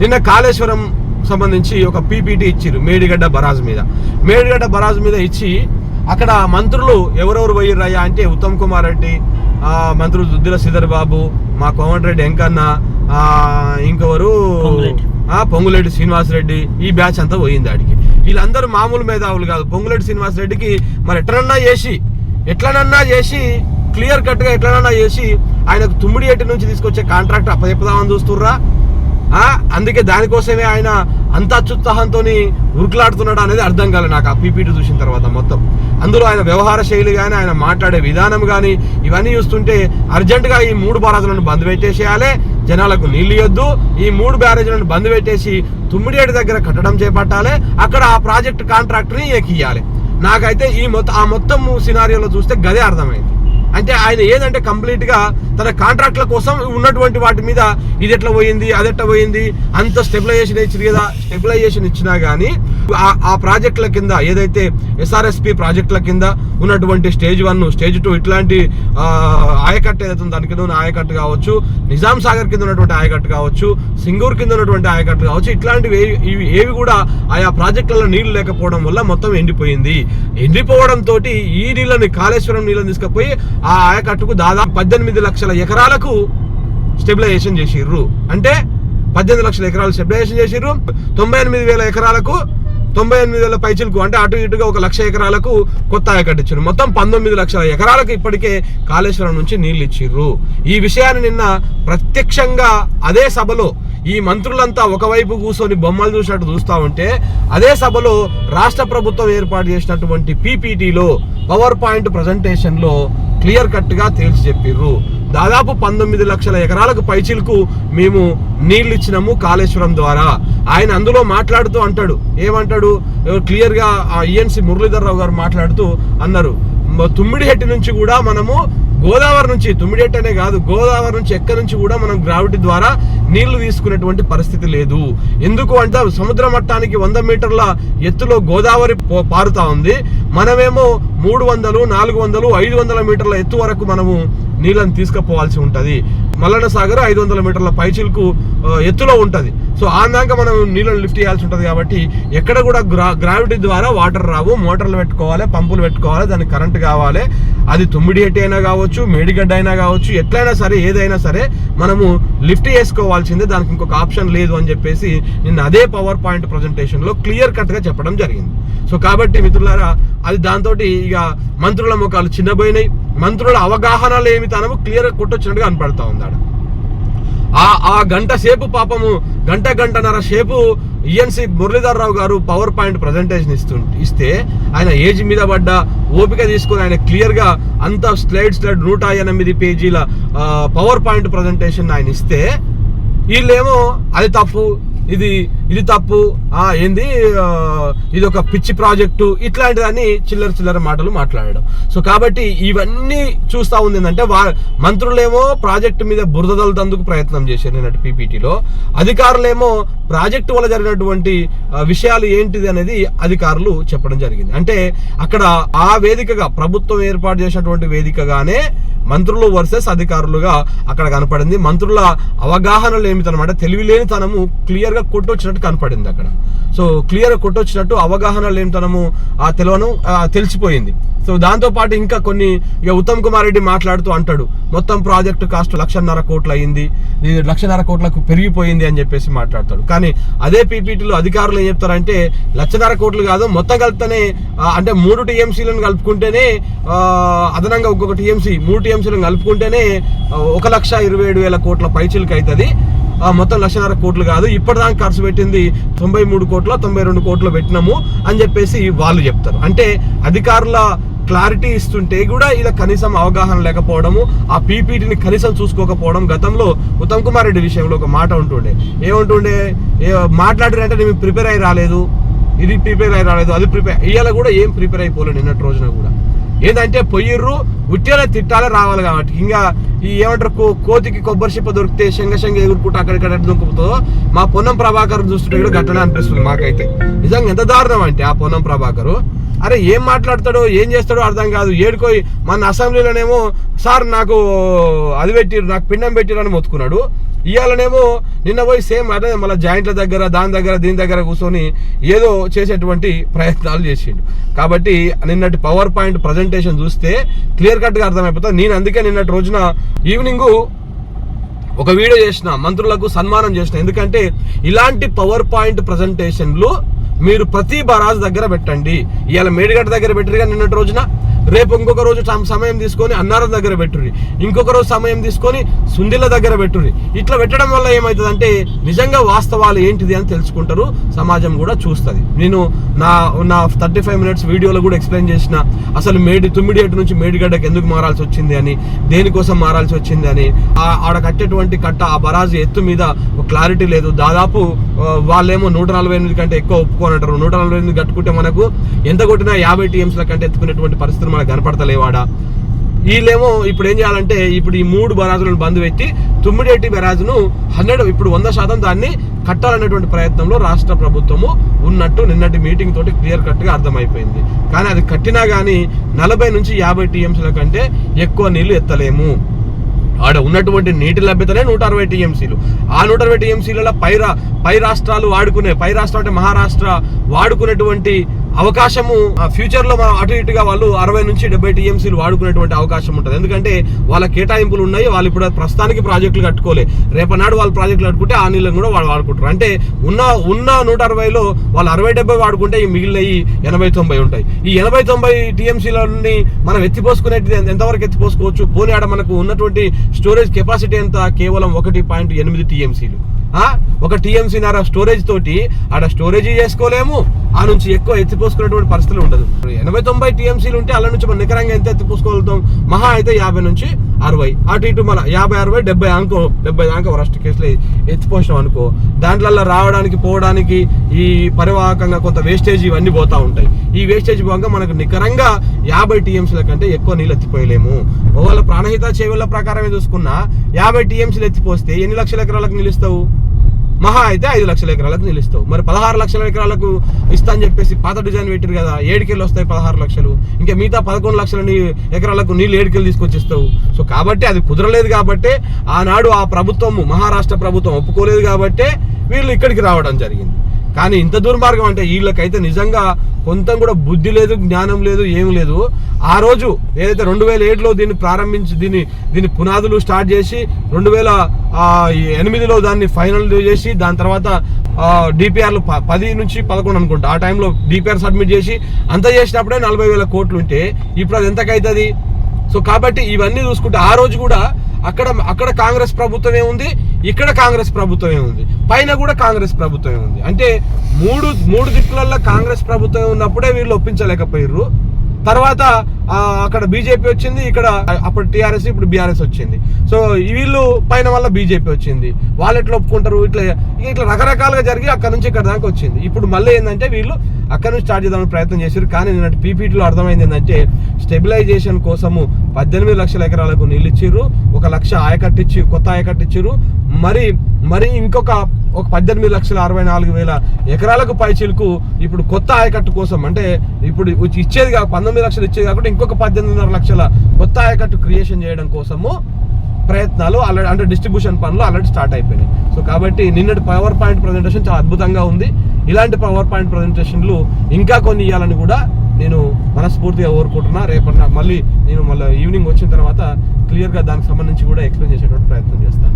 నిన్న కాళేశ్వరం సంబంధించి ఒక పీపీటీ ఇచ్చిర్రు మేడిగడ్డ బరాజ్ మీద. మేడిగడ్డ బరాజ్ మీద ఇచ్చి అక్కడ మంత్రులు ఎవరెవరు పోయిర్రయ్యా అంటే ఉత్తమ్ కుమార్ రెడ్డి ఆ, మంత్రులు దుద్దిల శ్రీధర్ బాబు మా కోమటిరెడ్డి వెంకన్న ఆ, ఇంకెవరు? పొంగులేటి. ఆ పొంగులేటి శ్రీనివాస్ రెడ్డి ఈ బ్యాచ్ అంతా పోయింది ఆడికి. వీళ్ళందరూ మామూలు మేధావులు కాదు. పొంగులేటి శ్రీనివాస్ రెడ్డికి మరి ఎట్లనన్నా చేసి ఎట్లనన్నా చేసి క్లియర్ కట్గా ఎట్లనన్నా చేసి ఆయనకు తుమ్మిడి ఎట్టి నుంచి తీసుకొచ్చే కాంట్రాక్ట్ అప్పచెప్పుదామని చూస్తుర్రా. అందుకే దానికోసమే ఆయన అంత అత్యుత్సాహంతో ఉరుకులాడుతున్నాడు అనేది అర్థం కాలే నాకు ఆ పీపీటీ చూసిన తర్వాత మొత్తం. అందులో ఆయన వ్యవహార శైలి కానీ ఆయన మాట్లాడే విధానం కానీ ఇవన్నీ చూస్తుంటే అర్జెంటుగా ఈ మూడు బారాజులను బంద్ పెట్టేసేయాలి. జనాలకు నీళ్ళు ఇవ్వద్దు ఈ మూడు బ్యారేజ్లను బంద్ పెట్టేసి తుమ్మిడేటి దగ్గర కట్టడం చేపట్టాలి. అక్కడ ఆ ప్రాజెక్ట్ కాంట్రాక్ట్ని ఎక్కియాలి నాకైతే ఈ మొత్తం ఆ మొత్తం సినారియోలో చూస్తే గదే అర్థమైంది. అంటే ఆయన ఏదంటే కంప్లీట్గా తన కాంట్రాక్ట్ల కోసం ఉన్నటువంటి వాటి మీద ఇది ఎట్లా పోయింది అది ఎట్లా పోయింది అంత స్టెబిలైజేషన్ ఇచ్చింది కదా స్టెబిలైజేషన్ ఇచ్చినా గానీ ఆ- ఆ ప్రాజెక్టుల కింద ఏదైతే ఎస్ఆర్ఎస్పి ప్రాజెక్టుల కింద ఉన్నటువంటి స్టేజ్ వన్ స్టేజ్ టూ ఇట్లాంటి ఆయకట్టు ఏదైతే ఉందో దాని కింద ఉన్న ఆయకట్టు కావచ్చు నిజాం సాగర్ కింద ఉన్నటువంటి ఆయకట్టు కావచ్చు సింగూర్ కింద ఉన్నటువంటి ఆయకట్టు కావచ్చు ఇట్లాంటివి ఏవి ఇవి ఏవి కూడా ఆయా ప్రాజెక్టులలో నీళ్ళు లేకపోవడం వల్ల మొత్తం ఎండిపోయింది. ఎండిపోవడం తోటి ఈ నీళ్ళని కాళేశ్వరం నీళ్ళని తీసుకుపోయి ఆ ఆయకట్టుకు దాదాపు పద్దెనిమిది లక్షల ఎకరాలకు స్టెబిలైజేషన్ చేసిర్రు. అంటే పద్దెనిమిది లక్షల ఎకరాలు స్టెబిలైజేషన్ చేసిర్రు. తొంభై ఎనిమిది వేల ఎకరాలకు తొంభై ఎనిమిది వేల పైచిలకు అంటే అటు ఇటుగా ఒక లక్ష ఎకరాలకు కొత్త ఆయకట్టు ఇచ్చారు మొత్తం పంతొమ్మిది లక్షల ఎకరాలకు ఇప్పటికే కాళేశ్వరం నుంచి నీళ్ళు ఇచ్చిర్రు. ఈ విషయాన్ని నిన్న ప్రత్యక్షంగా అదే సభలో ఈ మంత్రులంతా ఒకవైపు కూర్చొని బొమ్మలు చూసినట్టు చూస్తా ఉంటే అదే సభలో రాష్ట్ర ప్రభుత్వం ఏర్పాటు చేసినటువంటి పీపీటీలో పవర్ పాయింట్ ప్రజెంటేషన్లో క్లియర్ కట్గా తేల్చి చెప్పిర్రు. దాదాపు పంతొమ్మిది లక్షల ఎకరాలకు పైచిలకు మేము నీళ్ళు ఇచ్చినాము కాళేశ్వరం ద్వారా. ఆయన అందులో మాట్లాడుతూ అంటాడు. ఏమంటాడు? క్లియర్గా ఆ మురళీధర్ రావు గారు మాట్లాడుతూ అన్నారు. తుమ్మిడిహెట్టి నుంచి కూడా మనము గోదావరి నుంచి తుమ్మిడిహెట్టి అనే కాదు గోదావరి నుంచి ఎక్కడి నుంచి కూడా మనం గ్రావిటీ ద్వారా నీళ్ళు తీసుకునేటువంటి పరిస్థితి లేదు. ఎందుకు అంటే సముద్ర మట్టానికి వంద మీటర్ల ఎత్తులో గోదావరి పారుతా ఉంది. మనమేమో మూడు వందలు నాలుగు వందలు ఐదు వందల మీటర్ల ఎత్తు వరకు మనము నీళ్ళని తీసుకుపోవాల్సి ఉంటుంది. మల్లన్న సాగర్ ఐదు వందల మీటర్ల పైచిల్కు ఎత్తులో ఉంటుంది. సో ఆ దాకా మనం నీళ్ళని లిఫ్ట్ చేయాల్సి ఉంటుంది కాబట్టి ఎక్కడ కూడా గ్రా గ్రావిటీ ద్వారా వాటర్ రావు మోటార్లు పెట్టుకోవాలి పంపులు పెట్టుకోవాలి దానికి కరెంట్ కావాలి. అది తుమ్మిడి హెట్టి అయినా కావచ్చు మేడిగడ్డ అయినా కావచ్చు ఎట్లయినా సరే ఏదైనా సరే మనము లిఫ్ట్ చేసుకోవాల్సిందే. దానికి ఇంకొక ఆప్షన్ లేదు అని చెప్పేసి నిన్న అదే పవర్ పాయింట్ ప్రజెంటేషన్లో క్లియర్ కట్గా చెప్పడం జరిగింది. సో కాబట్టి మిత్రులారా అది దాంతో ఇక మంత్రుల ముఖాలు చిన్నపోయినాయి మంత్రుల అవగాహన లేమితనము క్లియర్ కొట్టొచ్చినట్టుగా కనపడతా ఉంది ఆ ఆ గంట సేపు పాపము గంట గంటన్నర సేపు ఈఎన్సీ మురళీధర్రావు గారు పవర్ పాయింట్ ప్రజెంటేషన్ ఇస్తు ఇస్తే ఆయన ఏజ్ మీద పడ్డ ఓపిక తీసుకుని ఆయన క్లియర్గా అంత స్లైడ్ స్లైడ్ నూట ఎనిమిది పేజీల పవర్ పాయింట్ ప్రజెంటేషన్ ఆయన ఇస్తే వీళ్ళేమో అది తప్పు ఇది ఇది తప్పు ఆ ఏంది ఇది ఒక పిచ్చి ప్రాజెక్టు ఇట్లాంటిదని చిల్లర చిల్లర మాటలు మాట్లాడడం. సో కాబట్టి ఇవన్నీ చూస్తా ఉంది ఏంటంటే వా మంత్రులేమో ప్రాజెక్టు మీద బురద ప్రయత్నం చేశారు నిన్నటి పీపీటీలో. అధికారులేమో ప్రాజెక్టు వల్ల జరిగినటువంటి విషయాలు ఏంటిది అనేది అధికారులు చెప్పడం జరిగింది. అంటే అక్కడ ఆ వేదికగా ప్రభుత్వం ఏర్పాటు చేసినటువంటి వేదికగానే మంత్రులు వర్సెస్ అధికారులుగా అక్కడ కనపడింది. మంత్రుల అవగాహన లేమితనమాట తెలివిలేనితనము క్లియర్గా కనపడింది అక్కడ. సో క్లియర్ కొట్టొచ్చినట్టు అవగాహన లేనితనము ఆ తెలవను తెలిసిపోయింది. సో దాంతో పాటు ఇంకా కొన్ని ఇక ఉత్తమ్ కుమార్ రెడ్డి మాట్లాడుతూ అంటాడు మొత్తం ప్రాజెక్టు కాస్ట్ లక్షన్నర కోట్లు అయింది. ఇది లక్షన్నర కోట్లకు పెరిగిపోయింది అని చెప్పేసి మాట్లాడతాడు. కానీ అదే పీపీటీలో అధికారులు ఏం చెప్తారంటే లక్షన్నర కోట్లు కాదు మొత్తం కలిపితేనే అంటే మూడు టీఎంసీలను కలుపుకుంటేనే అదనంగా ఒక్కొక్క టీఎంసీ మూడు టీఎంసీలను కలుపుకుంటేనే ఒక లక్ష ఇరవై ఏడు వేల కోట్ల పైచిలకు అవుతుంది మొత్తం లక్షన్నర కోట్లు కాదు. ఇప్పటిదాకా ఖర్చు పెట్టింది తొంభై మూడు కోట్ల తొంభై రెండు కోట్లు పెట్టినాము అని చెప్పేసి వాళ్ళు చెప్తారు. అంటే అధికారుల క్లారిటీ ఇస్తుంటే కూడా ఇలా కనీసం అవగాహన లేకపోవడము ఆ పీపీటీని కనీసం చూసుకోకపోవడం గతంలో ఉత్తమ్ కుమార్ రెడ్డి విషయంలో ఒక మాట ఉంటుండే. ఏముంటుండే? ఏ మాట్లాడారంటే ప్రిపేర్ అయి రాలేదు. ఇది ప్రిపేర్ అయి రాలేదు అది ప్రిపేర్ ఇవాళ కూడా ఏం ప్రిపేర్ అయిపోలేదు నిన్నటి రోజున కూడా. ఏంటంటే పొయ్యిర్రు ఉట్టేలా తిట్టాలే రావాలి కాబట్టి. ఇంకా ఈ ఏమంటారు కో- కోతికి కొబ్బరి చిప్ప దొరికితే శంగ శంగ ఎగురుకుంటూ అక్కడిక్కడ దుంకుతుందో మా పొన్నం ప్రభాకర్ చూస్తుంటే కూడా గట్టనే అనిపిస్తుంది మాకైతే. నిజంగా ఎంత దారుణం అంటే ఆ పొన్నం ప్రభాకరు. అరే ఏం మాట్లాడతాడో ఏం చేస్తాడో అర్థం కాదు. ఏడుకోయి మన అసెంబ్లీలోనేమో సార్ నాకు అది పెట్టిరు నాకు పిండం పెట్టిరు అని మొత్తుకున్నాడు. ఇవాళనేమో నిన్న పోయి సేమ్ అదే మళ్ళీ జాయింట్ల దగ్గర దాని దగ్గర దీని దగ్గర కూర్చొని ఏదో చేసేటువంటి ప్రయత్నాలు చేసిండు. కాబట్టి నిన్నటి పవర్ పాయింట్ ప్రజెంటేషన్ చూస్తే క్లియర్ కట్గా అర్థమైపోతుంది. నేను అందుకే నిన్నటి రోజున ఈవినింగ్ ఒక వీడియో చేసిన మంత్రులకు సన్మానం చేసిన. ఎందుకంటే ఇలాంటి పవర్ పాయింట్ ప్రజెంటేషన్లు మీరు ప్రతి బరాజ్ దగ్గర పెట్టండి. ఇవాళ మేడిగడ్డ దగ్గర పెట్టిరుగా నిన్నటి రోజున? రేపు ఇంకొక రోజు సమయం తీసుకొని అన్నారం దగ్గర పెట్టుర్రి. ఇంకొక రోజు సమయం తీసుకొని సుందిల దగ్గర పెట్టుర్రి. ఇట్లా పెట్టడం వల్ల ఏమవుతుందంటే నిజంగా వాస్తవాలు ఏంటిది అని తెలుసుకుంటారు. సమాజం కూడా చూస్తుంది. నేను నా నా థర్టీ ఫైవ్ మినిట్స్ వీడియోలో కూడా ఎక్స్ప్లెయిన్ చేసిన అసలు మేడి తుమ్మిడియేటు నుంచి మేడిగడ్డకి ఎందుకు మారాల్సి వచ్చింది అని దేనికోసం మారాల్సి వచ్చింది అని ఆడ కట్టేటువంటి కట్ట ఆ బరాజు ఎత్తు మీద ఒక క్లారిటీ లేదు. దాదాపు వాళ్ళేమో నూట నలభై ఎనిమిది కంటే ఎక్కువ ఒప్పుకోనంటారు. నూట నలభై ఎనిమిది కట్టుకుంటే మనకు ఎంత కొట్టినా యాభై టీఎంస్ల కంటే ఎత్తుకునేటువంటి పరిస్థితులు మనకు కనపడతలేవాడా? వీళ్ళేమో ఇప్పుడు ఏం చేయాలంటే ఇప్పుడు ఈ మూడు బరాజులను బంద్ పెట్టి తుమ్మిడేటి బరాజును హండ్రెడ్ ఇప్పుడు వంద శాతం దాన్ని కట్టాలనేటువంటి ప్రయత్నంలో రాష్ట్ర ప్రభుత్వము ఉన్నట్టు నిన్నటి మీటింగ్ తోటి క్లియర్ కట్గా అర్థమైపోయింది. కానీ అది కట్టినా కానీ నలభై నుంచి యాభై టీఎంసీల కంటే ఎక్కువ నీళ్ళు ఎత్తలేము. ఆడ ఉన్నటువంటి నీటి లభ్యతనే నూట అరవై టీఎంసీలు. ఆ నూట అరవై టీఎంసీలలో పై పై రాష్ట్రాలు వాడుకునే పై రాష్ట్రం అంటే మహారాష్ట్ర వాడుకునేటువంటి అవకాశము ఆ ఫ్యూచర్లో మనం అటు ఇటుగా వాళ్ళు అరవై నుంచి డెబ్బై టీఎంసీలు వాడుకునేటువంటి అవకాశం ఉంటుంది. ఎందుకంటే వాళ్ళ కేటాయింపులు ఉన్నాయి వాళ్ళు ఇప్పుడు ప్రస్తుతానికి ప్రాజెక్టులు కట్టుకోలే. రేపనాడు వాళ్ళు ప్రాజెక్టులు కట్టుకుంటే ఆ నీళ్ళని కూడా వాళ్ళు వాడుకుంటారు. అంటే ఉన్న ఉన్న నూట అరవైలో వాళ్ళు అరవై డెబ్బై వాడుకుంటే ఈ మిగిలిన ఈ ఎనభై తొంభై ఉంటాయి. ఈ ఎనభై తొంభై టీఎంసీలని మనం ఎత్తిపోసుకునేది ఎంతవరకు ఎత్తిపోసుకోవచ్చు? పోనీ ఆడ మనకు ఉన్నటువంటి స్టోరేజ్ కెపాసిటీ ఎంత? కేవలం ఒకటి పాయింట్ ఎనిమిది టీఎంసీలు. ఒక టీఎంసీ నారా స్టోరేజ్ తోటి ఆడ స్టోరేజ్ చేసుకోలేము. ఆ నుంచి ఎక్కువ ఎత్తిపోసుకునేటువంటి పరిస్థితులు ఉండదు. ఎనభై తొంభై టీఎంసీలు ఉంటే అలా నుంచి మనం నికరంగా ఎంత ఎత్తిపోసుకోగలుగుతాం? మహా అయితే యాభై నుంచి అరవై. అటు ఇటు మన యాభై అరవై డెబ్బై అంకం డెబ్బై దాకా వరస్ట్ కేసులో ఎత్తిపోసినాం అనుకో దాంట్లో రావడానికి పోవడానికి ఈ పరివాహకంగా కొంత వేస్టేజ్ ఇవన్నీ పోతా ఉంటాయి. ఈ వేస్టేజ్ పోగా మనకు నికరంగా యాభై టీఎంసీల కంటే ఎక్కువ నీళ్ళు ఎత్తిపోయలేము. ఒకవేళ ప్రాణహిత చేవల ప్రకారమే చూసుకున్నా యాభై టీఎంసీలు ఎత్తిపోస్తే ఎన్ని లక్షల ఎకరాలకు నిలుస్తావు మహా అయితే ఐదు లక్షల ఎకరాలకు నిలుస్తావు. మరి పదహారు లక్షల ఎకరాలకు ఇస్తా అని చెప్పేసి పాత డిజైన్ పెట్టారు కదా ఏడుకెళ్ళు వస్తాయి పదహారు లక్షలు. ఇంకా మిగతా పదకొండు లక్షల నీ ఎకరాలకు నీళ్ళు ఏడుకెళ్ళి తీసుకొచ్చిస్తావు. సో కాబట్టి అది కుదరలేదు కాబట్టి ఆనాడు ఆ ప్రభుత్వము మహారాష్ట్ర ప్రభుత్వం ఒప్పుకోలేదు కాబట్టి వీళ్ళు ఇక్కడికి రావడం జరిగింది. కానీ ఇంత దుర్మార్గం అంటే వీళ్ళకైతే నిజంగా కొంత కూడా బుద్ధి లేదు జ్ఞానం లేదు ఏం లేదు. ఆ రోజు ఏదైతే రెండు వేల ఏడులో దీన్ని ప్రారంభించి దీన్ని దీని పునాదులు స్టార్ట్ చేసి రెండు వేల ఎనిమిదిలో దాన్ని ఫైనల్ చేసి దాని తర్వాత డిపిఆర్లు పది నుంచి పదకొండు అనుకుంటా. ఆ టైంలో డిపిఆర్ సబ్మిట్ చేసి అంత చేసినప్పుడే నలభై వేల కోట్లు ఉంటే ఇప్పుడు అది ఎంతకైతుంది? సో కాబట్టి ఇవన్నీ చూసుకుంటే ఆ రోజు కూడా అక్కడ అక్కడ కాంగ్రెస్ ప్రభుత్వమే ఉంది ఇక్కడ కాంగ్రెస్ ప్రభుత్వమే ఉంది పైన కూడా కాంగ్రెస్ ప్రభుత్వమే ఉంది. అంటే మూడు మూడు దిక్కులలో కాంగ్రెస్ ప్రభుత్వం ఉన్నప్పుడే వీళ్ళు ఒప్పించలేకపోయారు తర్వాత అక్కడ బీజేపీ వచ్చింది ఇక్కడ అప్పుడు టీఆర్ఎస్ ఇప్పుడు బీఆర్ఎస్ వచ్చింది. సో వీళ్ళు పైన వల్ల బీజేపీ వచ్చింది. వాళ్ళు ఎట్లా ఒప్పుకుంటారు ఇట్లా ఇట్లా రకరకాలుగా జరిగి అక్కడ నుంచి ఇక్కడ దాకా వచ్చింది. ఇప్పుడు మళ్ళీ ఏంటంటే వీళ్ళు అక్కడ నుంచి స్టార్ట్ చేద్దామని ప్రయత్నం చేశారు. కానీ నిన్నటి పీపీటీలో అర్థమైంది ఏంటంటే స్టెబిలైజేషన్ కోసము పద్దెనిమిది లక్షల ఎకరాలకు నీళ్ళు ఇచ్చిర్రు ఒక లక్ష ఆయకట్టు ఇచ్చి కొత్త ఆయకట్టు ఇచ్చిర్రు మరి మరి ఇంకొక ఒక పద్దెనిమిది లక్షల అరవై నాలుగు వేల ఎకరాలకు పైచీలకు ఇప్పుడు కొత్త ఆయకట్టు కోసం అంటే ఇప్పుడు ఇచ్చేది కాక పంతొమ్మిది లక్షలు ఇచ్చేది కాకుండా ఇంకొక పద్దెనిమిదిన్నర లక్షల కొత్త ఆయకట్టు క్రియేషన్ చేయడం కోసము ప్రయత్నాలు ఆల్రెడీ అంటే డిస్ట్రిబ్యూషన్ పనులు ఆల్రెడీ స్టార్ట్ అయిపోయినాయి. సో కాబట్టి నిన్నటి పవర్ పాయింట్ ప్రజెంటేషన్ చాలా అద్భుతంగా ఉంది. ఇలాంటి పవర్ పాయింట్ ప్రజెంటేషన్లు ఇంకా కొన్ని ఇవ్వాలని కూడా నేను మనస్ఫూర్తిగా కోరుకుంటున్నా. రేపటి మళ్ళీ నేను మళ్ళీ ఈవినింగ్ వచ్చిన తర్వాత క్లియర్గా దానికి సంబంధించి కూడా ఎక్స్ప్లెయిన్ చేసేటువంటి ప్రయత్నం చేస్తాను.